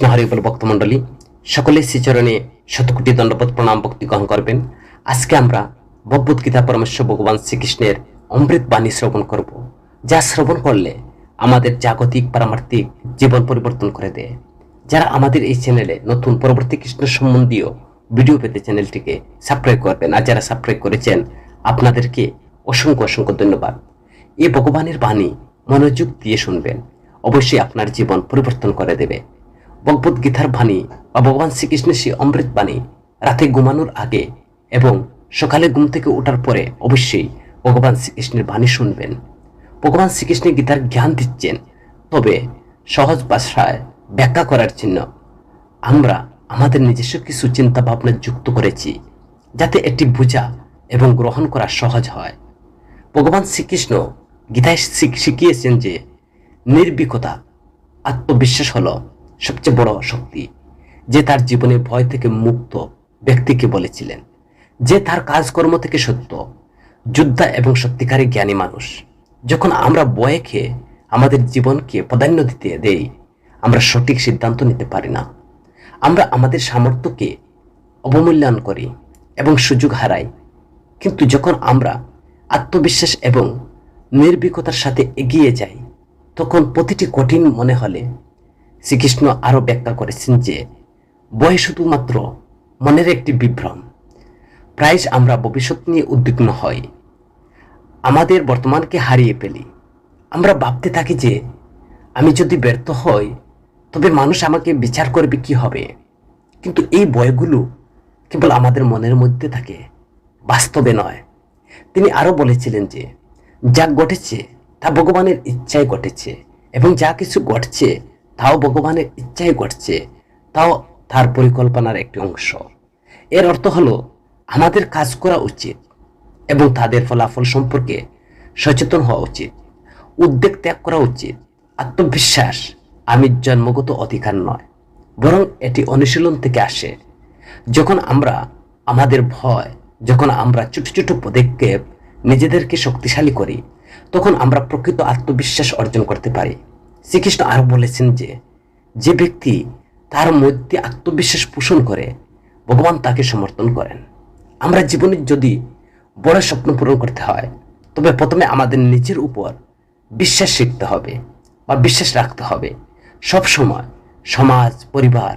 কৃষ্ণ হরি বল ভক্তমণ্ডলী সকলে শ্রীচরণে শতকোটি দণ্ডপদ প্রণাম ভক্তি গ্রহণ করবেন আজকে আমরা ভগবত গীতা পরমেশ্বর ভগবান শ্রীকৃষ্ণের অমৃত বাণী শ্রবণ করব যা শ্রবণ করলে আমাদের জাগতিক পারমার্থিক জীবন পরিবর্তন করে দেয় যারা আমাদের এই চ্যানেলে নতুন পরবর্তী কৃষ্ণ সম্বন্ধীয় ভিডিও পেতে চ্যানেলটিকে সাবস্ক্রাইব করবেন আর যারা সাবস্ক্রাইব করেছেন আপনাদেরকে অসংখ্য অসংখ্য ধন্যবাদ এই ভগবানের বাণী মনোযোগ দিয়ে শুনবেন অবশ্যই আপনার জীবন পরিবর্তন করে দেবে ভগবত গীতার বাণী বা ভগবান শ্রীকৃষ্ণের সেই অমৃত বাণী রাতে ঘুমানোর আগে এবং সকালে ঘুম থেকে ওঠার পরে অবশ্যই ভগবান শ্রীকৃষ্ণের বাণী শুনবেন। ভগবান শ্রীকৃষ্ণের গীতার জ্ঞান দিচ্ছেন, তবে সহজ ভাষায় ব্যাখ্যা করার জন্য আমরা আমাদের নিজস্ব কিছু চিন্তা ভাবনা যুক্ত করেছি, যাতে এটি বোঝা এবং গ্রহণ করা সহজ হয়। ভগবান শ্রীকৃষ্ণ গীতায় শিখ- শিখিয়েছেন যে নির্ভীকতা, আত্মবিশ্বাস হলো সবচেয়ে বড় শক্তি, যে তার জীবনে ভয় থেকে মুক্ত ব্যক্তিকে বলেছিলেন, যে তার কাজকর্ম থেকে সত্য, যোদ্ধা এবং সত্যিকারী জ্ঞানী মানুষ। যখন আমরা বয়ে খেয়ে আমাদের জীবনকে প্রাধান্য দিতে দেই, আমরা সঠিক সিদ্ধান্ত নিতে পারি না। আমরা আমাদের সামর্থ্যকে অবমূল্যায়ন করি এবং সুযোগ হারাই। কিন্তু যখন আমরা আত্মবিশ্বাস এবং নির্ভীকতার সাথে এগিয়ে যাই, তখন প্রতিটি কঠিন মনে হলে শ্রীকৃষ্ণ আরও ব্যাখ্যা করেছেন যে বয় শুধুমাত্র মনের একটি বিভ্রম, প্রায়শ আমরা ভবিষ্যৎ নিয়ে উদ্বিগ্ন হই। আমাদের বর্তমানকে হারিয়ে ফেলি। আমরা ভাবতে থাকি যে, আমি যদি ব্যর্থ হই, তবে মানুষ আমাকে বিচার করবে কি হবে? কিন্তু এই বয়গুলো কেবল আমাদের মনের মধ্যে থাকে, বাস্তবে নয়। তিনি আরও বলেছিলেন যে, যা ঘটেছে, তা ভগবানের ইচ্ছায় ঘটেছে, এবং যা কিছু ঘটছে তাও ভগবানের ইচ্ছাই ঘটছে, তাও তার পরিকল্পনার একটি অংশ। এর অর্থ হলো, আমাদের কাজ করা উচিত এবং তাদের ফলাফল সম্পর্কে সচেতন হওয়া উচিত, উদ্বেগ ত্যাগ করা উচিত, আত্মবিশ্বাস, আমি জন্মগত অধিকার নয়, বরং এটি অনুশীলন থেকে আসে। যখন আমরা আমাদের ভয়, যখন আমরা ছোট ছোট পদক্ষেপ নিজেদেরকে শক্তিশালী করি, তখন আমরা প্রকৃত আত্মবিশ্বাস অর্জন করতে পারি। শ্রীকৃষ্ণ আরও বলেছেন যে যে ব্যক্তি তার মধ্যে আত্মবিশ্বাস পোষণ করে, ভগবান তাকে সমর্থন করেন। আমরা জীবনে যদি বড় স্বপ্ন পূরণ করতে হয়, তবে প্রথমে আমাদের নিজের উপর বিশ্বাস শিখতে হবে বা বিশ্বাস রাখতে হবে। সব সময় সমাজ, পরিবার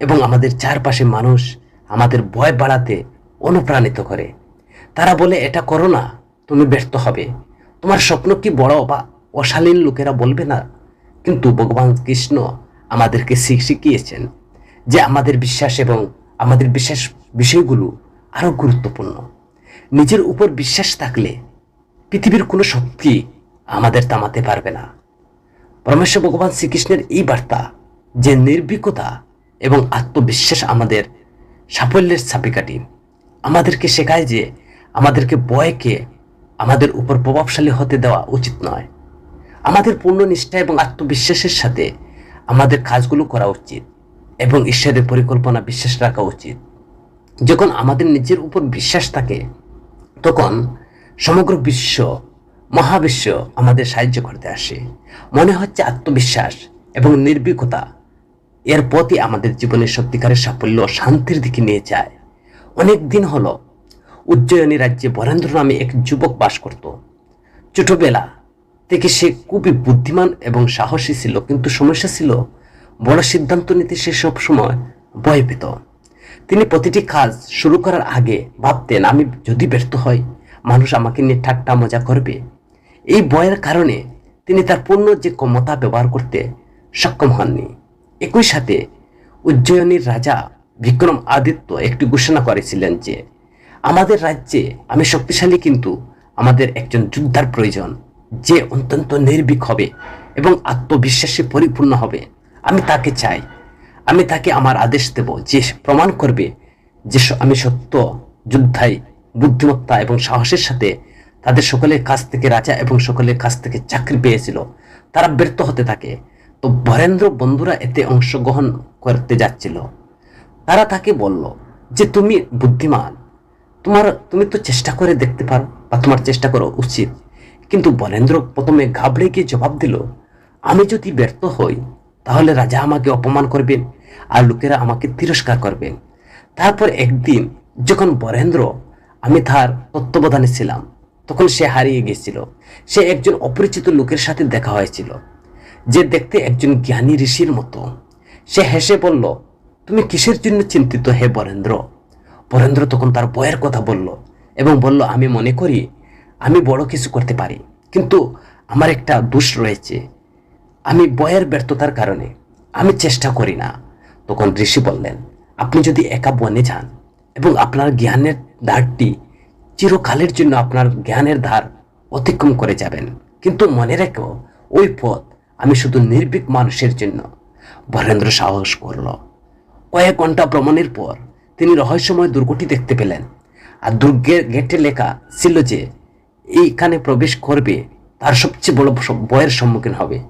এবং আমাদের চারপাশে মানুষ আমাদের ভয় বাড়াতে অনুপ্রাণিত করে। তারা বলে, এটা করো না, তুমি ব্যর্থ হবে। তোমার স্বপ্ন কি বড় বা অশালীন লোকেরা বলবে না? কিন্তু ভগবান কৃষ্ণ আমাদেরকে শিখ- শিখিয়েছেন যে আমাদের বিশ্বাস এবং আমাদের বিশ্বাস বিষয়গুলো আরও গুরুত্বপূর্ণ। নিজের উপর বিশ্বাস থাকলে পৃথিবীর কোনো শক্তি আমাদের থামাতে পারবে না। পরমেশ্বর ভগবান শ্রীকৃষ্ণের এই বার্তা যে নির্ভীকতা এবং আত্মবিশ্বাস আমাদের সাফল্যের ছাপিকাঠি, আমাদেরকে শেখায় যে আমাদেরকে বয়কে আমাদের উপর প্রভাবশালী হতে দেওয়া উচিত নয়। আমাদের পূর্ণ নিষ্ঠা এবং আত্মবিশ্বাসের সাথে আমাদের কাজগুলো করা উচিত এবং ঈশ্বরের পরিকল্পনা বিশ্বাস রাখা উচিত। যখন আমাদের নিজের উপর বিশ্বাস থাকে, তখন সমগ্র বিশ্ব, মহাবিশ্ব আমাদের সাহায্য করতে আসে। মনে হচ্ছে আত্মবিশ্বাস এবং নির্ভীকতা এর পথই আমাদের জীবনের সত্যিকারের সাফল্য শান্তির দিকে নিয়ে যায়। অনেক দিন হলো, উজ্জয়িনী রাজ্যে বরেন্দ্র নামে এক যুবক বাস করত। ছোটবেলা থেকে সে খুবই বুদ্ধিমান এবং সাহসী ছিল, কিন্তু সমস্যা ছিল, বড় সিদ্ধান্ত নিতে সে সব সময় ভয় পেত। তিনি প্রতিটি কাজ শুরু করার আগে ভাবতেন, আমি যদি ব্যর্থ হই, মানুষ আমাকে নিয়ে ঠাট্টা মজা করবে। এই ভয়ের কারণে তিনি তার পূর্ণ যে ক্ষমতা ব্যবহার করতে সক্ষম হননি। একই সাথে উজ্জয়িনীর রাজা বিক্রম আদিত্য একটি ঘোষণা করেছিলেন যে, আমাদের রাজ্যে আমি শক্তিশালী, কিন্তু আমাদের একজন যোদ্ধার প্রয়োজন। যে অত্যন্ত নির্ভীক হবে এবং আত্মবিশ্বাসে পরিপূর্ণ হবে। আমি তাকে চাই। আমি তাকে আমার আদেশ দেব যে প্রমাণ করবে যে আমি সত্য যোদ্ধাই, বুদ্ধিমত্তা এবং সাহসের সাথে তাদের সকলের কাছ থেকে রাজা এবং সকলের কাছ থেকে চাকরি পেয়েছিল। তারা ব্যর্থ হতে থাকে। তো বরেন্দ্র বন্ধুরা এতে অংশগ্রহণ করতে যাচ্ছিল। তারা তাকে বলল যে, তুমি বুদ্ধিমান। তোমার তুমি তো চেষ্টা করে দেখতে পারো বা তোমার চেষ্টা করা উচিত। কিন্তু বরেন্দ্র প্রথমে ঘাবড়ে গিয়ে জবাব দিল, আমি যদি ব্যর্থ হই, তাহলে রাজা আমাকে অপমান করবেন আর লোকেরা আমাকে তিরস্কার করবেন তারপর একদিন যখন বরেন্দ্র, আমি তার তত্ত্বাবধানে ছিলাম, তখন সে হারিয়ে গেছিল সে একজন অপরিচিত লোকের সাথে দেখা হয়েছিল, যে দেখতে একজন জ্ঞানী ঋষির মতো। সে হেসে বলল, তুমি কিসের জন্য চিন্তিত হে বরেন্দ্র? বরেন্দ্র তখন তার বয়ের কথা বলল এবং বলল, আমি মনে করি আমি বড় কিছু করতে পারি, কিন্তু আমার একটা দোষ রয়েছে। আমি বয়ের ব্যর্থতার কারণে আমি চেষ্টা করি না। তখন ঋষি বললেন, আপনি যদি একা বনে যান এবং আপনার জ্ঞানের ধারটি চিরকালের জন্য আপনার জ্ঞানের ধার অতিক্রম করে যাবেন, কিন্তু মনে রেখো, ওই পথ আমি শুধু নির্ভীক মানুষের জন্য। বরেন্দ্র সাহস করল। কয়েক ঘণ্টা ভ্রমণের পর তিনি রহস্যময় দুর্গটি দেখতে পেলেন। আর দুর্গের গেটে লেখা ছিল যে এইখানে প্রবেশ করবে, তার সবচেয়ে বড় ভয়ের সম্মুখীন হবে।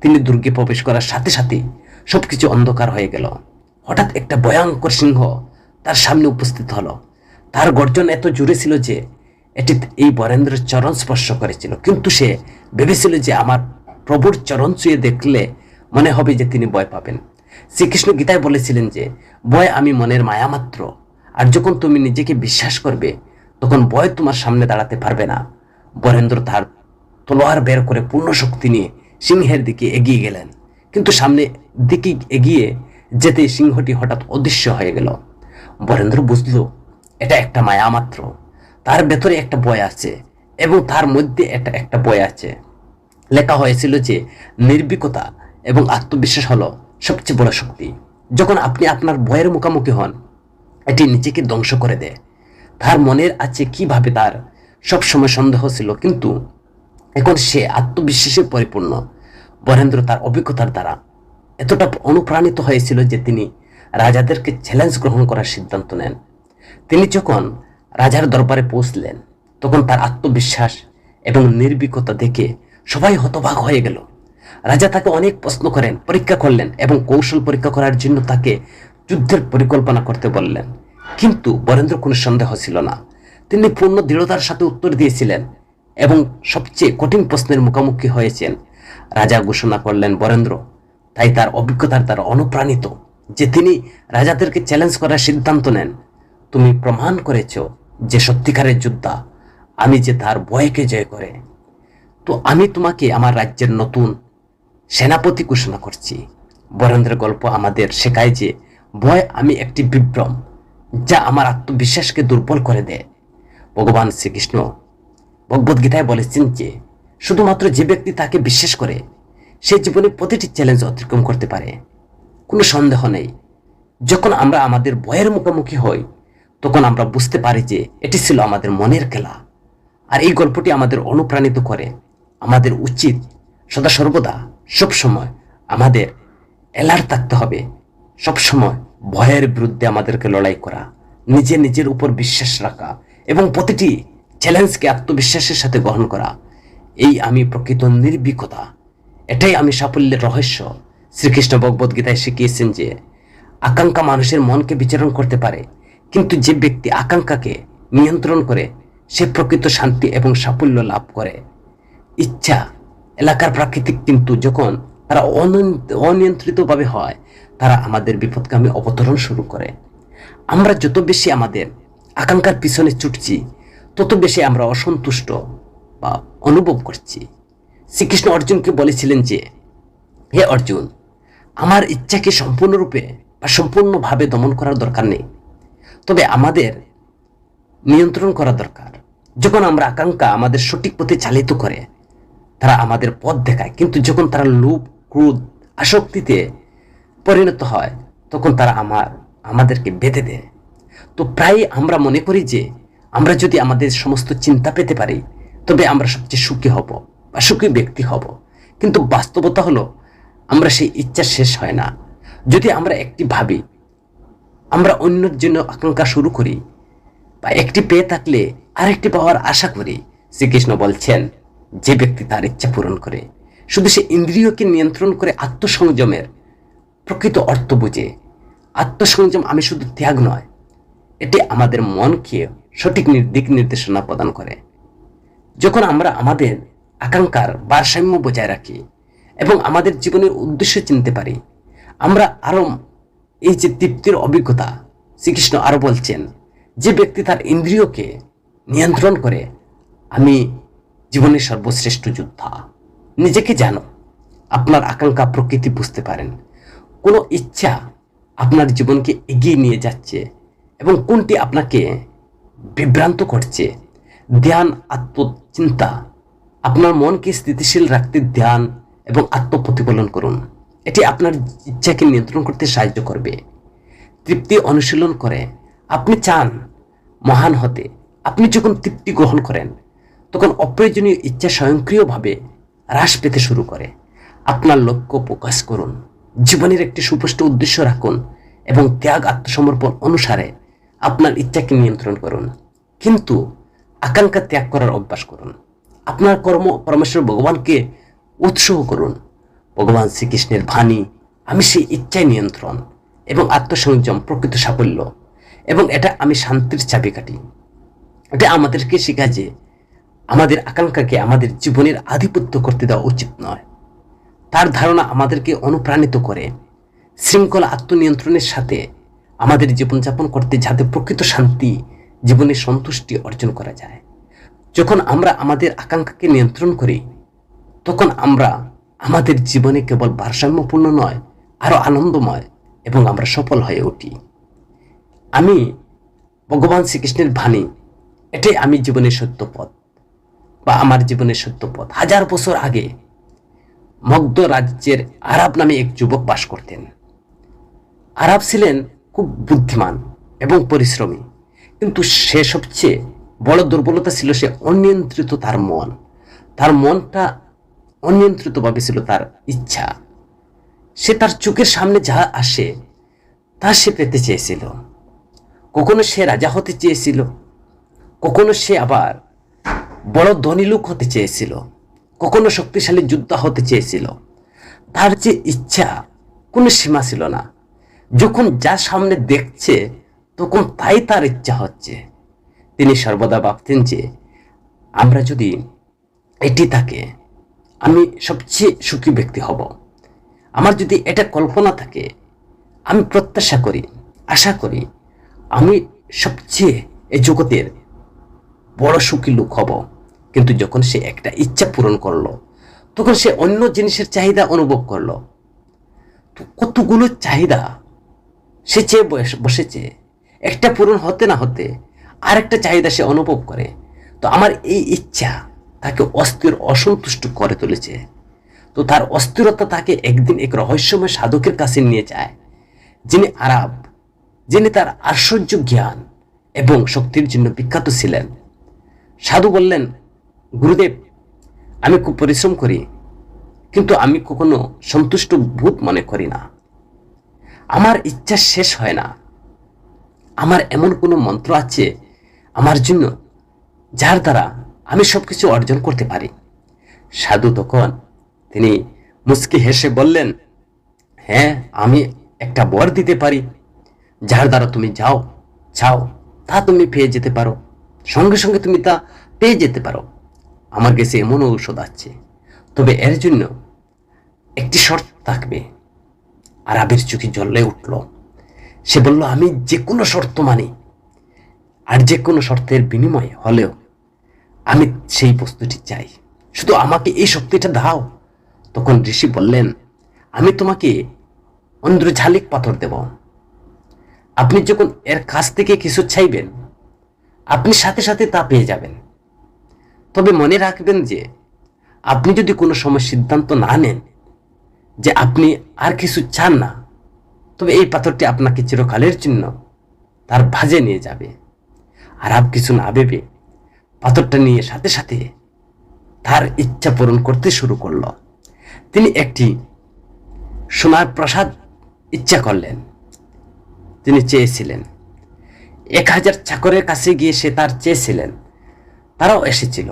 তিনি দুর্গে প্রবেশ করার সাথে সাথে সবকিছু অন্ধকার হয়ে গেল। হঠাৎ একটা ভয়ঙ্কর সিংহ তার সামনে উপস্থিত হলো। তার গর্জন এত জোরে ছিল যে, এটি এই বরেন্দ্রের চরণ স্পর্শ করেছিল। কিন্তু সে ভেবেছিল যে, আমার প্রভুর চরণ ছুঁয়ে দেখলে মনে হবে যে, তিনি ভয় পাবেন। শ্রীকৃষ্ণ গীতায় বলেছিলেন যে, ভয় আমি মনের মায়া মাত্র। আর যখন তুমি নিজেকে বিশ্বাস করবে, তখন ভয় তোমার সামনে দাঁড়াতে পারবে না। বরেন্দ্র তার তলোয়ার বের করে পূর্ণ শক্তি নিয়ে সিংহের দিকে এগিয়ে গেলেন। কিন্তু সামনে দিকে এগিয়ে যেতে সিংহটি হঠাৎ অদৃশ্য হয়ে গেল। বরেন্দ্র বুঝল, এটা একটা মায়া মাত্র। তার ভেতরে একটা বয় আছে এবং তার মধ্যে একটা একটা বয় আছে। লেখা হয়েছিল যে নির্বিকতা এবং আত্মবিশ্বাস হলো সবচেয়ে বড় শক্তি। যখন আপনি আপনার ভয়ের মুখোমুখি হন, এটি নিজেকে ধ্বংস করে দেয়। তার মনের আছে কীভাবে তার সবসময় সন্দেহ ছিল, কিন্তু এখন সে আত্মবিশ্বাসে পরিপূর্ণ। বরেন্দ্র তার অভিজ্ঞতার দ্বারা এতটা অনুপ্রাণিত হয়েছিল যে তিনি রাজাদেরকে চ্যালেঞ্জ গ্রহণ করার সিদ্ধান্ত নেন। তিনি যখন রাজার দরবারে পৌঁছলেন, তখন তার আত্মবিশ্বাস এবং নির্ভীকতা দেখে সবাই হতবাক হয়ে গেল। রাজা তাকে অনেক প্রশ্ন করেন, পরীক্ষা করলেন এবং কৌশল পরীক্ষা করার জন্য তাকে যুদ্ধের পরিকল্পনা করতে বললেন। কিন্তু বরেন্দ্র কোনো সন্দেহ ছিল না। তিনি পূর্ণ দৃঢ়তার সাথে উত্তর দিয়েছিলেন এবং সবচেয়ে কঠিন প্রশ্নের মুখোমুখি হয়েছেন। রাজা ঘোষণা করলেন, বরেন্দ্র, তাই তার অভিজ্ঞতার দ্বারা অনুপ্রাণিত যে তিনি রাজাদেরকে চ্যালেঞ্জ করার সিদ্ধান্ত নেন। তুমি প্রমাণ করেছ যে সত্যিকারের যোদ্ধা আমি যে তার ভয়কে জয় করে। তো আমি তোমাকে আমার রাজ্যের নতুন সেনাপতি ঘোষণা করছি। বরেন্দ্র গল্প আমাদের শেখায় যে ভয় আমি একটি বিভ্রম যা আমার আত্মবিশ্বাসকে দুর্বল করে দেয়। ভগবান শ্রীকৃষ্ণ ভগবদ্গীতায় বলেছেন যে, শুধুমাত্র যে ব্যক্তি তাকে বিশ্বাস করে, সে জীবনে প্রতিটি চ্যালেঞ্জ অতিক্রম করতে পারে। কোনো সন্দেহ নেই। যখন আমরা আমাদের ভয়ের মুখোমুখি হই, তখন আমরা বুঝতে পারি যে, এটি ছিল আমাদের মনের খেলা। আর এই গল্পটি আমাদের অনুপ্রাণিত করে। আমাদের উচিত সদা সর্বদা সবসময় আমাদের এলার থাকতে হবে। সবসময় ভয়ের বিরুদ্ধে আমাদেরকে লড়াই করা। নিজে নিজের উপর বিশ্বাস রাখা। এবং প্রতিটি চ্যালেঞ্জকে আত্মবিশ্বাসের সাথে গ্রহণ করা। এই আমি প্রকৃত নির্ভীকতা। এটাই আমি সাফল্যের রহস্য। শ্রীকৃষ্ণ ভগবদ্গীতায় শিখিয়েছেন যে, আকাঙ্ক্ষা মানুষের মনকে বিচরণ করতে পারে, কিন্তু যে ব্যক্তি আকাঙ্ক্ষাকে নিয়ন্ত্রণ করে, সে প্রকৃত শান্তি এবং সাফল্য লাভ করে। ইচ্ছা, এলাকার প্রাকৃতিক কিন্তু যখন তারা অনিয়ন- অনিয়ন্ত্রিতভাবে হয়, তারা আমাদের বিপদগামী অবতরণ শুরু করে। আমরা যত বেশি আমাদের আকাঙ্ক্ষার পিছনে ছুটছি, তত বেশি আমরা অসন্তুষ্ট বা অনুভব করছি। শ্রীকৃষ্ণ অর্জুনকে বলেছিলেন যে, হে অর্জুন, আমার ইচ্ছাকে সম্পূর্ণরূপে বা সম্পূর্ণভাবে দমন করার দরকার নেই। তবে আমাদের নিয়ন্ত্রণ করা দরকার। যখন আমরা আকাঙ্ক্ষা আমাদের সঠিক পথে চালিত করে, তারা আমাদের পথ দেখায়। কিন্তু যখন তারা লোভ, ক্রোধ, আসক্তিতে পরিণত হয়, তখন তারা আমার, আমাদেরকে বেঁধে দেয়। তো প্রায় আমরা মনে করি যে আমরা যদি আমাদের সমস্ত চিন্তা পেতে পারি, তবে আমরা সবচেয়ে সুখী হব বা সুখী ব্যক্তি হব। কিন্তু বাস্তবতা হলো, আমরা সেই ইচ্ছা শেষ হয় না। যদি আমরা একটি ভাবি, আমরা অন্যের জন্য আকাঙ্ক্ষা শুরু করি বা একটি পেয়ে থাকলে আরেকটি পাওয়ার আশা করি, শ্রীকৃষ্ণ বলছেন, যে ব্যক্তি তার ইচ্ছা পূরণ করে, শুধু সে ইন্দ্রিয়কে নিয়ন্ত্রণ করে আত্মসংযমের প্রকৃত অর্থ বুঝে। আত্মসংযম আমি শুধু ত্যাগ নয় এটি আমাদের মনকে সঠিক দিক নির্দেশনা প্রদান করে। যখন আমরা আমাদের আকাঙ্ক্ষার ভারসাম্য বজায় রাখি এবং আমাদের জীবনের উদ্দেশ্য চিনতে পারি, আমরা আরও এই যে তৃপ্তির অভিজ্ঞতা শ্রীকৃষ্ণ আরও বলছেন, যে ব্যক্তি তার ইন্দ্রিয়কে নিয়ন্ত্রণ করে, আমি জীবনের সর্বশ্রেষ্ঠ যোদ্ধা। নিজেকে জানো, আপনার আকাঙ্ক্ষা প্রকৃতি বুঝতে পারেন। কোনো ইচ্ছা আপনার জীবনকে এগিয়ে নিয়ে যাচ্ছে এবং কোনটি আপনাকে বিভ্রান্ত করছে? ধ্যান, আত্মচিন্তা। আপনার মনকে স্থিতিশীল রাখতে ধ্যান এবং আত্মপ্রতিফলন করুন। এটি আপনার ইচ্ছাকে নিয়ন্ত্রণ করতে সাহায্য করবে। তৃপ্তি অনুশীলন করে। আপনি চান মহান হতে। আপনি যখন তৃপ্তি গ্রহণ করেন, তখন অপ্রয়োজনীয় ইচ্ছা স্বয়ংক্রিয়ভাবে হ্রাস পেতে শুরু করে। আপনার লক্ষ্য প্রকাশ করুন। জীবনের একটি সুস্পষ্ট উদ্দেশ্য রাখুন এবং ত্যাগ, আত্মসমর্পণ অনুসারে আপনার ইচ্ছাকে নিয়ন্ত্রণ করুন। কিন্তু আকাঙ্ক্ষা ত্যাগ করার অভ্যাস করুন। আপনার কর্ম, পরমেশ্বর ভগবানকে উৎসাহ করুন। ভগবান শ্রীকৃষ্ণের বাণী, আমি সেই ইচ্ছায় নিয়ন্ত্রণ এবং আত্মসংযম, প্রকৃত সাফল্য এবং এটা আমি শান্তির চাবিকাঠি এটা আমাদেরকে শেখায় যে আমাদের আকাঙ্ক্ষাকে আমাদের জীবনের আধিপত্য করতে দেওয়া উচিত নয়। তার ধারণা আমাদেরকে অনুপ্রাণিত করে, শৃঙ্খলা আত্মনিয়ন্ত্রণের সাথে আমাদের জীবনযাপন করতে যাতে প্রকৃত শান্তি, জীবনে সন্তুষ্টি অর্জন করা যায়। যখন আমরা আমাদের আকাঙ্ক্ষাকে নিয়ন্ত্রণ করি, তখন আমরা আমাদের জীবনে কেবল ভারসাম্যপূর্ণ নয়, আরও আনন্দময় এবং আমরা সফল হয়ে উঠি। আমি ভগবান শ্রীকৃষ্ণের বাণী, এটাই আমি জীবনের সত্য পথ বা আমার জীবনের সত্য পথ। হাজার বছর আগে মগ্ধ রাজ্যের আরব নামে এক যুবক বাস করতেন। আরব ছিলেন খুব বুদ্ধিমান এবং পরিশ্রমী। কিন্তু সে সবচেয়ে বড় দুর্বলতা ছিল সে অনিয়ন্ত্রিত তার মন। তার মনটা অনিয়ন্ত্রিতভাবে ছিল তার ইচ্ছা। সে তার চোখের সামনে যা আসে, তা সে পেতে চেয়েছিল। কখনো সে রাজা হতে চেয়েছিল, কখনো সে আবার বড় ধনী লোক হতে চেয়েছিল, কখনো শক্তিশালী যোদ্ধা হতে চেয়েছিল। তার যে ইচ্ছা কোনো সীমা ছিল না। যখন যা সামনে দেখছে, তখন তাই তার ইচ্ছা হচ্ছে। তিনি সর্বদা ভাবতেন যে, আমরা যদি এটি থাকে আমি সবচেয়ে সুখী ব্যক্তি হব। আমার যদি এটা কল্পনা থাকে, আমি প্রত্যাশা করি, আশা করি, আমি সবচেয়ে এই জগতের বড় সুখী লোক হব। কিন্তু যখন সে একটা ইচ্ছা পূরণ করল, তখন সে অন্য জিনিসের চাহিদা অনুভব করল। কতগুলো চাহিদা সে চেয়ে বস- বসেছে, একটা পূরণ হতে না হতে আরেকটা চাহিদা সে অনুভব করে। তো আমার এই ইচ্ছা তাকে অস্থির, অসন্তুষ্ট করে তুলেছে। তো তার অস্থিরতা তাকে একদিন এক রহস্যময় সাধকের কাছে নিয়ে যায়, যিনি আরব, যিনি তার আশ্চর্য জ্ঞান এবং শক্তির জন্য বিখ্যাত ছিলেন। সাধু বললেন, গুরুদেব, আমি খুব পরিশ্রম করি, কিন্তু আমি কখনো সন্তুষ্ট ভূত মনে করি না। আমার ইচ্ছা শেষ হয় না। আমার এমন কোনো মন্ত্র আছে আমার জন্য যার দ্বারা আমি সবকিছু অর্জন করতে পারি। সাধু তখন তিনি মুচকি হেসে বললেন হ্যাঁ আমি একটা বর দিতে পারি। যার দ্বারা তুমি যাও, চাও, তা তুমি পেয়ে যেতে পারো। সঙ্গে সঙ্গে তুমি তা পেয়ে যেতে পারো। আমার কাছে এমন ঔষধ আছে। তবে এর জন্য একটি শর্ত থাকবে। আর আবির চোখে জ্বলে উঠল। সে বলল, আমি যে কোনো শর্ত মানি আর যে কোনো শর্তের বিনিময়ে হলেও আমি সেই বস্তুটি চাই। শুধু আমাকে এই শক্তিটা দাও। তখন ঋষি বললেন, আমি তোমাকে অন্ধ্রঝালিক পাথর দেব। আপনি যখন এর কাছ থেকে কিছু চাইবেন, আপনি সাথে সাথে তা পেয়ে যাবেন। তবে মনে রাখবেন যে আপনি যদি কোনো সময় সিদ্ধান্ত না নেন যে আপনি আর কিছু চান না, তবে এই পাথরটি আপনাকে চিরকালের জন্য তার ভাজে নিয়ে যাবে। আর আপ কিছু না ভেবে পাথরটা নিয়ে সাথে সাথে তার ইচ্ছা পূরণ করতে শুরু করল। তিনি একটি সোনার প্রসাদ ইচ্ছা করলেন। তিনি চেয়েছিলেন। এক হাজার চাকরের কাছে গিয়ে সে তার চেয়েছিলেন। তারাও এসেছিল।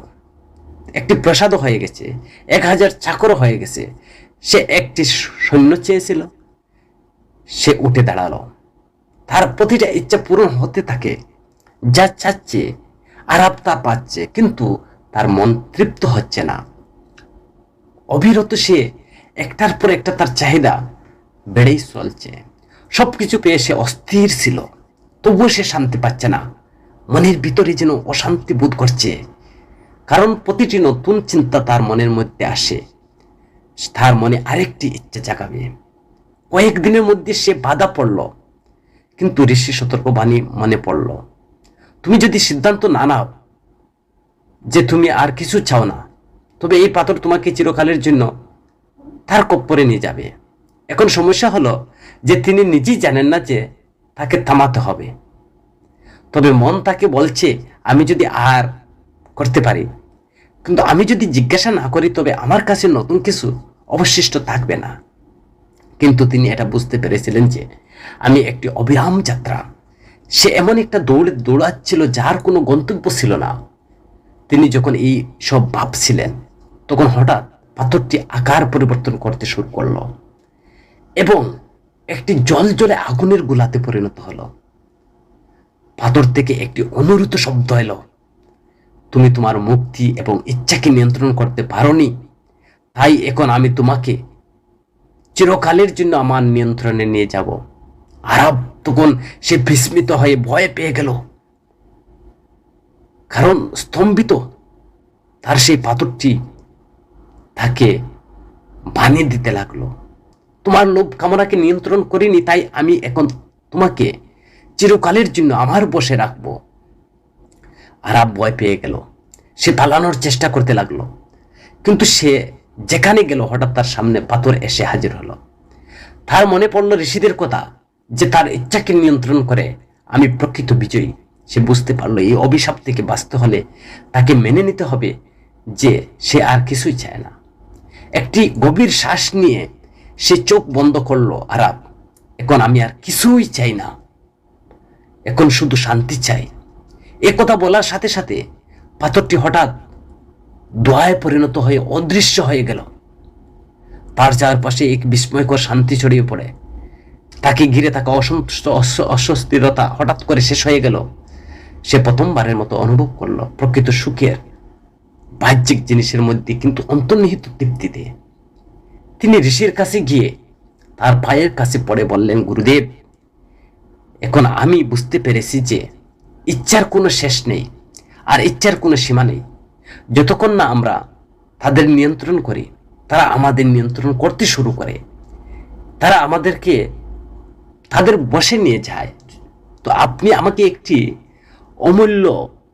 একটি প্রসাদও হয়ে গেছে। এক হাজার চাকরও হয়ে গেছে। সে একটি সৈন্য চেয়েছিল, সে উঠে দাঁড়াল। তার প্রতিটা ইচ্ছা পূরণ হতে থাকে, যা চাচ্ছে আরাপ তা পাচ্ছে, কিন্তু তার মন তৃপ্ত হচ্ছে না। অবিরত সে একটার পর একটা তার চাহিদা বেড়েই চলছে। সব কিছু পেয়ে সে অস্থির ছিল, তবুও সে শান্তি পাচ্ছে না। মনের ভিতরে যেন অশান্তি বোধ করছে, কারণ প্রতিটি নতুন চিন্তা তার মনের মধ্যে আসে। তার মনে আরেকটি ইচ্ছে জাগাবে। কয়েকদিনের মধ্যে সে বাধা পড়ল, কিন্তু ঋষি সতর্কবাণী মনে পড়ল, তুমি যদি সিদ্ধান্ত না নাও যে তুমি আর কিছু চাও না, তবে এই পাথর তোমাকে চিরকালের জন্য তার কপ্পরে নিয়ে যাবে। এখন সমস্যা হলো যে তিনি নিজেই জানেন না যে তাকে থামাতে হবে। তবে মন তাকে বলছে, আমি যদি আর করতে পারি, কিন্তু আমি যদি জিজ্ঞাসা না করি, তবে আমার কাছে নতুন কিছু অবশিষ্ট থাকবে না। কিন্তু তিনি এটা বুঝতে পেরেছিলেন যে আমি একটি অবিরাম যাত্রা। সে এমন একটা দৌড়ে দৌড়াচ্ছিল যার কোনো গন্তব্য ছিল না। তিনি যখন এই সব ভাবছিলেন, তখন হঠাৎ পাথরটি আকার পরিবর্তন করতে শুরু করল এবং একটি জল জলে আগুনের গোলাতে পরিণত হলো। পাথর থেকে একটি অনুরূত শব্দ এলো, তুমি তোমার মুক্তি এবং ইচ্ছাকে নিয়ন্ত্রণ করতে পারোনি? তাই এখন আমি তোমাকে চিরকালের জন্য আমার নিয়ন্ত্রণে নিয়ে যাব। আরব তখন সে বিস্মিত হয়ে ভয় পেয়ে গেল। কারণ স্তম্ভিত তার সেই পাথরটি তাকে বানিয়ে দিতে লাগল। তোমার লোভ কামনাকে নিয়ন্ত্রণ করিনি, তাই আমি এখন তোমাকে চিরকালের জন্য আমার বসে রাখব। আরাব ভয় পেয়ে গেল। সে পালানোর চেষ্টা করতে লাগল। কিন্তু সে যেখানে গেল হঠাৎ তার সামনে পাথর এসে হাজির হলো। তার মনে পড়ল ঋষিদের কথা, যে তার ইচ্ছাকে নিয়ন্ত্রণ করে আমি প্রকৃত বিজয়ী। সে বুঝতে পারল এই অভিশাপ থেকে বাঁচতে হলে তাকে মেনে নিতে হবে যে সে আর কিছুই চায় না। একটি গভীর শ্বাস নিয়ে সে চোখ বন্ধ করল, আরাব, এখন আমি আর কিছুই চাই না। এখন শুধু শান্তি চাই। এ কথা বলার সাথে সাথে পাথরটি হঠাৎ দোয়ায় পরিণত হয়ে অদৃশ্য হয়ে গেল। তার চারপাশে এক বিস্ময়কর শান্তি ছড়িয়ে পড়ে। তাকে ঘিরে থাকা অসন্তুষ্ট অস্ব- অস্বস্তিরতা হঠাৎ করে শেষ হয়ে গেল। সে প্রথমবারের মতো অনুভব করল প্রকৃত সুখের, বাহ্যিক জিনিসের মধ্যে কিন্তু অন্তর্নিহিত তৃপ্তিতে। তিনি ঋষির কাছে গিয়ে তার পায়ের কাছে পড়ে বললেন, গুরুদেব, এখন আমি বুঝতে পেরেছি যে ইচ্ছার কোনো শেষ নেই, আর ইচ্ছার কোনো সীমা নেই। যতক্ষণ না আমরা তাদের নিয়ন্ত্রণ করি, তারা আমাদের নিয়ন্ত্রণ করতে শুরু করে, তারা আমাদেরকে তাদের বসে নিয়ে যায়। তো আপনি আমাকে একটি অমূল্য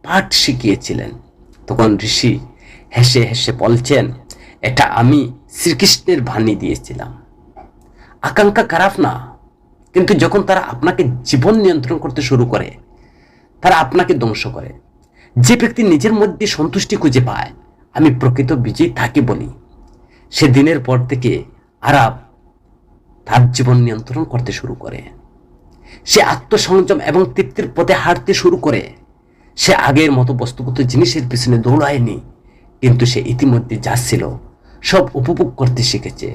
পাঠ শিখিয়েছিলেন। তখন ঋষি হেসে হেসে বলছেন, এটা আমি শ্রীকৃষ্ণের বাণী দিয়েছিলাম। আকাঙ্ক্ষা খারাপ না, কিন্তু যখন তারা আপনাকে জীবন নিয়ন্ত্রণ করতে শুরু করে, তারা আপনাকে ধ্বংস করে। যে ব্যক্তি নিজের মধ্যে সন্তুষ্টি খুঁজে পায়, আমি প্রকৃত বিজয়ী তাকে বলি। সে দিনের পর থেকে আরাব তার জীবন নিয়ন্ত্রণ করতে শুরু করে। সে আত্মসংযম এবং তৃপ্তির পথে হাঁটতে শুরু করে। সে আগের মতো বস্তুগত জিনিসের পিছনে দৌড়ায়নি, কিন্তু সে ইতিমধ্যে যা ছিল সব উপভোগ করতে শিখেছে।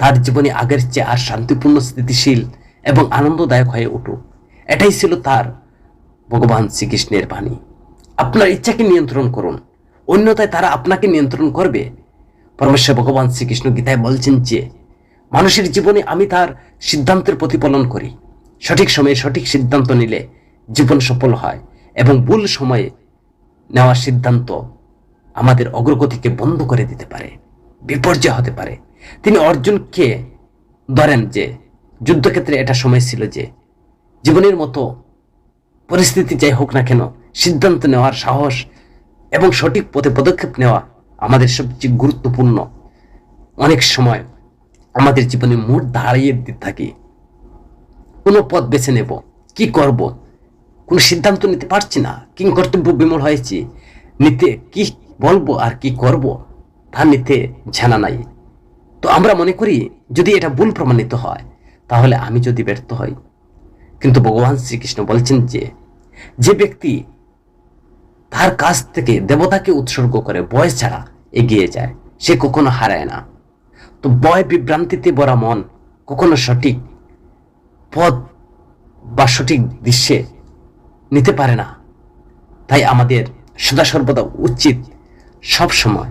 তার জীবনে আগের চেয়ে আর শান্তিপূর্ণ, স্থিতিশীল এবং আনন্দদায়ক হয়ে উঠুক। এটাই ছিল তার ভগবান শ্রীকৃষ্ণের বাণী। আপনার ইচ্ছাকে নিয়ন্ত্রণ করুন। অন্যথায় তারা আপনাকে নিয়ন্ত্রণ করবে। পরমেশ্বর ভগবান শ্রীকৃষ্ণ গীতায় বলছেন যে, মানুষের জীবনে আমি তার সিদ্ধান্তের প্রতিপালন করি। সঠিক সময়ে সঠিক সিদ্ধান্ত নিলে জীবন সফল হয় এবং ভুল সময়ে নেওয়া সিদ্ধান্ত আমাদের অগ্রগতিকে বন্ধ করে দিতে পারে, বিপর্যয় হতে পারে। তিনি অর্জুনকে ধরেন যে, যুদ্ধক্ষেত্রে এটা সময় ছিল যে, জীবনের মতো পরিস্থিতি যাই হোক না কেন সিদ্ধান্ত নেওয়ার সাহস এবং সঠিক পথে পদক্ষেপ নেওয়া আমাদের সবচেয়ে গুরুত্বপূর্ণ। অনেক সময় আমাদের জীবনে মোট দাঁড়িয়ে দিতে থাকি। কোনো পথ বেছে নেব, কি করব, কোনো সিদ্ধান্ত নিতে পারছি না, কি কর্তব্য বিমূল হয়েছি, নিতে কি বলব আর কি করব, তা নিতে জানা নাই। তো আমরা মনে করি, যদি এটা ভুল প্রমাণিত হয়, তাহলে আমি যদি ব্যর্থ হই। কিন্তু ভগবান শ্রীকৃষ্ণ বলছেন যে যে ব্যক্তি তার কাছ থেকে দেবতাকে উৎসর্গ করে বয়স ছাড়া এগিয়ে যায়। সে কখনো হারায় না। তো বয় বিভ্রান্তিতে ভরা মন কখনো সঠিক পথ বা সঠিক দৃশ্যে নিতে পারে না। তাই আমাদের সদা সর্বদা উচিত সব সময়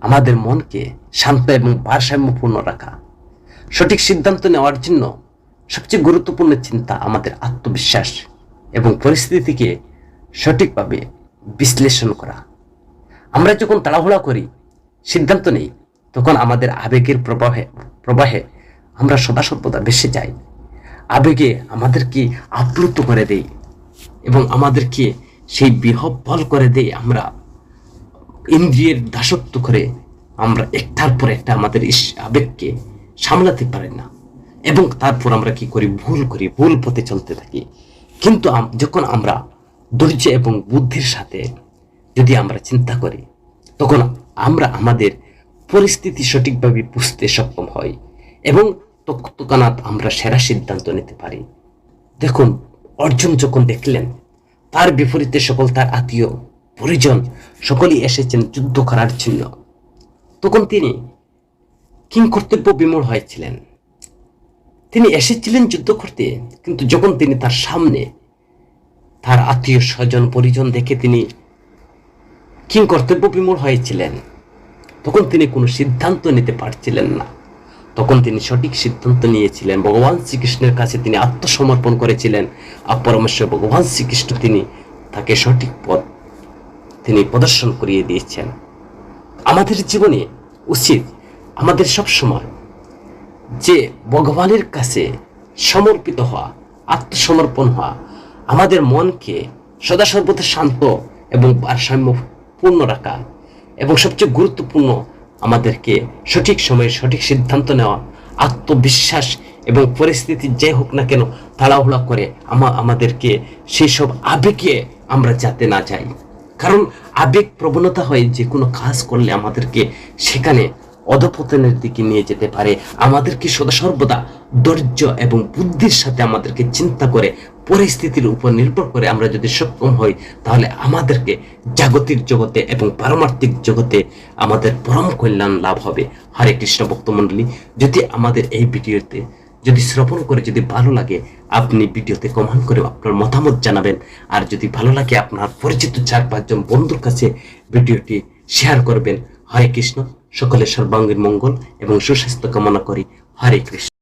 আমাদের মনকে শান্ত এবং ভারসাম্যপূর্ণ রাখা। সঠিক সিদ্ধান্ত নেওয়ার জন্য সবচেয়ে গুরুত্বপূর্ণ চিন্তা আমাদের আত্মবিশ্বাস এবং পরিস্থিতিকে সঠিকভাবে বিশ্লেষণ করা। আমরা যখন তাড়াহুড়া করি, সিদ্ধান্ত নেই, তখন আমাদের আবেগের প্রবাহে প্রবাহে আমরা সদা সর্বদা বেসে যাই। আবেগে আমাদেরকে আপ্লুত করে দেই এবং আমাদেরকে সেই বিহব্বল করে দেই আমরা। ইন্দ্রিয়ের দাসত্ব করে আমরা একটার পর একটা আমাদের আবেগকে সামলাতে পারি না এবং তারপর আমরা কি করি? ভুল করি, ভুল পথে চলতে থাকি। কিন্তু যখন আমরা ধৈর্য এবং বুদ্ধির সাথে যদি আমরা চিন্তা করি, তখন আমরা আমাদের পরিস্থিতি সঠিকভাবে বুঝতে সক্ষম হই এবং তৎক্ষণাৎ আমরা সেরা সিদ্ধান্ত নিতে পারি। দেখুন, অর্জুন যখন দেখলেন, তার বিপরীতে সকল তার আত্মীয়, পরিজন সকলেই এসেছেন যুদ্ধ করার জন্য। তখন তিনি কিং কর্তব্য বিমূঢ় হয়েছিলেন। তিনি এসেছিলেন যুদ্ধ করতে, কিন্তু যখন তিনি তার সামনে তার আত্মীয় স্বজন পরিজন দেখে তিনি কিং কর্তব্য বিমূঢ় হয়েছিলেন। তখন তিনি কোনো সিদ্ধান্ত নিতে পারছিলেন না। তখন তিনি সঠিক সিদ্ধান্ত নিয়েছিলেন। ভগবান শ্রীকৃষ্ণের কাছে তিনি আত্মসমর্পণ করেছিলেন। পরমেশ্বর ভগবান শ্রীকৃষ্ণ তিনি তাকে সঠিক পথ তিনি প্রদর্শন করিয়ে দিয়েছেন। আমাদের জীবনে উচিত, আমাদের সব সময় যে ভগবানের কাছে সমর্পিত হওয়া, আত্মসমর্পণ হওয়া আমাদের মনকে সদা সর্বদা শান্ত এবং ভারসাম্যপূর্ণ রাখা এবং সবচেয়ে গুরুত্বপূর্ণ আমাদেরকে সঠিক সময়ে সঠিক সিদ্ধান্ত নেওয়া, আত্মবিশ্বাস এবং পরিস্থিতি যে হোক না কেন তাড়াহুড়া করে আমা আমাদেরকে সেই সব আবেগে আমরা যাতে না যাই। কারণ আবেগ প্রবণতা হয় যে কোনো কাজ করলে আমাদেরকে সেখানে অধপতনের দিকে নিয়ে যেতে পারে। আমাদেরকে সদা সর্বদা ধৈর্য এবং বুদ্ধির সাথে আমাদেরকে চিন্তা করে পরিস্থিতির উপর নির্ভর করে আমরা যদি সক্ষম হই, তাহলে আমাদেরকে জাগতিক জগতে এবং পারমার্থিক জগতে আমাদের পরম কল্যাণ লাভ হবে। হরে কৃষ্ণ ভক্তমণ্ডলী যদি আমাদের এই ভিডিওতে যদি শ্রবণ করে যদি ভালো লাগে, আপনি ভিডিওতে কমেন্ট করে আপনার মতামত জানাবেন। আর যদি ভালো লাগে, আপনার পরিচিত চার পাঁচজন বন্ধুর কাছে ভিডিওটি শেয়ার করবেন। হরে কৃষ্ণ সকলের সর্বাঙ্গীন মঙ্গল এবং সুস্বাস্থ্য কামনা করি। হরে কৃষ্ণ।